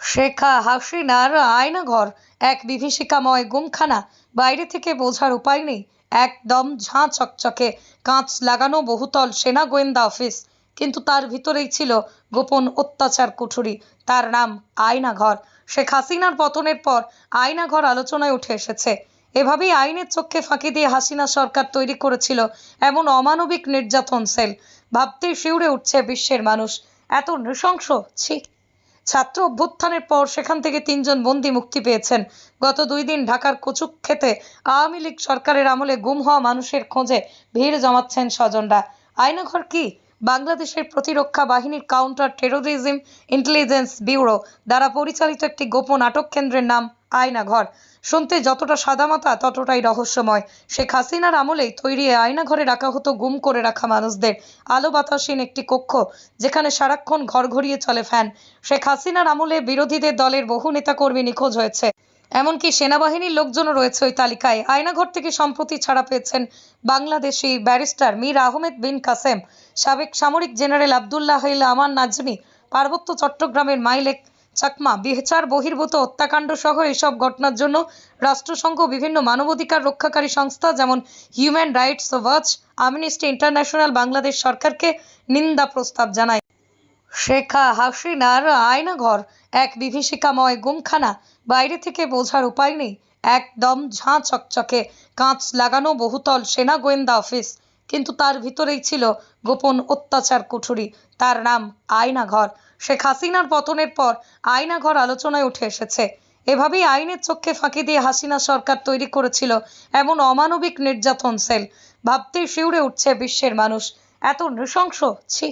শেখা হাসিনার আয়নাঘর। এক বিভীষিকাময় গুমখানা। বাইরে থেকে বোঝার উপায় নেই। একদম ঝাঁ চকচকে। কাঁচ লাগানো বহুতল সেনা গোয়েন্দা অফিস। কিন্তু তার ভিতরেই ছিল গোপন অত্যাচার কুঠুরি। তার নাম আয়নাঘর। শেখ হাসিনার পতনের পর আয়নাঘর আলোচনায় উঠে এসেছে। এভাবেই আইনের চোখে ফাঁকি দিয়ে হাসিনা সরকার তৈরি করেছিল এমন অমানবিক নির্যাতন সেল। ভাবতেই শিউরে উঠছে বিশ্বের মানুষ। এত নৃশংস, ছি। ছাত্র অভ্যুত্থানের পর সেখান থেকে তিনজন বন্দী মুক্তি পেয়েছেন। গত দুই দিন ঢাকার কচুক্ষেতে আওয়ামী লীগ সরকারের আমলে গুম হওয়া মানুষের খোঁজে ভিড় জমাচ্ছেন স্বজনরা। আয়নাঘর কি? বাংলাদেশের প্রতিরক্ষা বাহিনীর কাউন্টার টেরোরিজম ইন্টেলিজেন্স ব্যুরো দ্বারা পরিচালিত একটি গোপন আটক কেন্দ্রের নাম আয়নাঘর শুনতে যতটা সাদামাতা, ততটাই রহস্যময়। শেখ হাসিনার আমলেই তৈরি এই আয়নাঘরে রাখা হতো গুম করে রাখা মানুষদের। আলো বাতাসহীন একটি কক্ষ, যেখানে সারাক্ষণ ঘর ঘুরিয়ে চলে ফ্যান। শেখ হাসিনার আমলে বিরোধীদের দলের বহু নেতাকর্মী নিখোঁজ হয়েছে। এমনকি সেনাবাহিনীর লোকজনও রয়েছে ওই তালিকায়। আয়নাঘর থেকে সম্প্রতি ছাড়া পেয়েছেন বাংলাদেশি ব্যারিস্টার মীর আহমেদ বিন কাসেম, সাবেক সামরিক জেনারেল আবদুল্লাহ আমান নাজমি, পার্বত্য চট্টগ্রামের মাইলেক চাকমা বিচার বহির্ভূত হত্যাকাণ্ড সহ এসব ঘটনার জন্য রাষ্ট্রসংঘ বিভিন্ন মানবাধিকার রক্ষাকারী সংস্থা যেমন Human Rights Watch Amnesty International Bangladesh সরকারকে নিন্দা প্রস্তাব জানায়। শেখা হাসিনার আয়নাঘর, এক বিভীষিকাময় গুমখানা, বাইরে থেকে বোঝার উপায় নেই। একদম ঝাঁ চকচকে, কাঁচ লাগানো বহুতল সেনা গোয়েন্দা অফিস। কিন্তু তার ভিতরেই ছিল গোপন অত্যাচার কুঠুরি। তার নাম আয়নাঘর। শেখ হাসিনার পতনের পর আয়নাঘর আলোচনায় উঠে এসেছে। এভাবেই আইনের চোখে ফাঁকি দিয়ে হাসিনা সরকার তৈরি করেছিল এমন অমানবিক নির্যাতন সেল। ভাবতে শিউরে উঠছে বিশ্বের মানুষ। এত নৃশংস, ছি।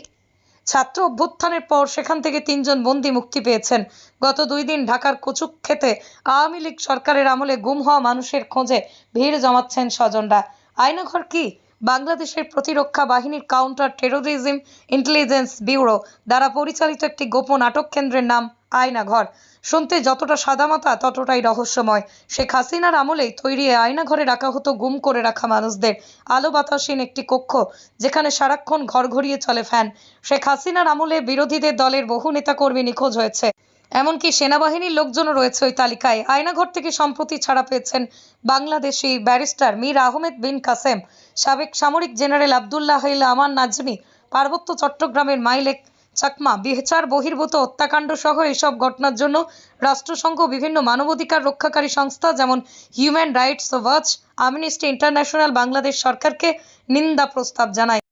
ছাত্র অভ্যুত্থানের পর সেখান থেকে তিনজন বন্দী মুক্তি পেয়েছেন। গত দুই দিন ঢাকার কচুক খেতে আওয়ামী লীগ সরকারের আমলে গুম হওয়া মানুষের খোঁজে ভিড় জমাচ্ছেন স্বজনরা। আয়নাঘর কি বাংলাদেশের প্রতিরক্ষা বাহিনীর কাউন্টার টেরোরিজম ইন্টেলিজেন্স ব্যুরো দ্বারা পরিচালিত একটি গোপন আটক কেন্দ্রের নাম আয়নাঘর। শুনতে যতটা সাদামাতা ততটাই রহস্যময়। শেখ হাসিনার আমলেই তৈরি আয়নাঘরে রাখা হতো গুম করে রাখা মানুষদের। আলো বাতাসহীন একটি কক্ষ, যেখানে সারাক্ষণ ঘর ঘুরিয়ে চলে ফ্যান। শেখ হাসিনার আমলে বিরোধীদের দলের বহু নেতাকর্মী নিখোঁজ হয়েছে। এমনকি সেনাবাহিনীর লোকজনও রয়েছে ওই তালিকায়। আয়নাঘর থেকে সম্প্রতি ছাড়া পেয়েছেন বাংলাদেশি ব্যারিস্টার মীর আহমেদ বিন কাসেম, সাবেক সামরিক জেনারেল আবদুল্লাহ আমান নাজমি, পার্বত্য চট্টগ্রামের মাইলেক চাকমা বিচার বহির্ভূত হত্যাকাণ্ড সহ এসব ঘটনার জন্য রাষ্ট্রসংঘ বিভিন্ন মানবাধিকার রক্ষাকারী সংস্থা যেমন Human Rights Watch Amnesty International Bangladesh সরকারকে নিন্দা প্রস্তাব জানায়।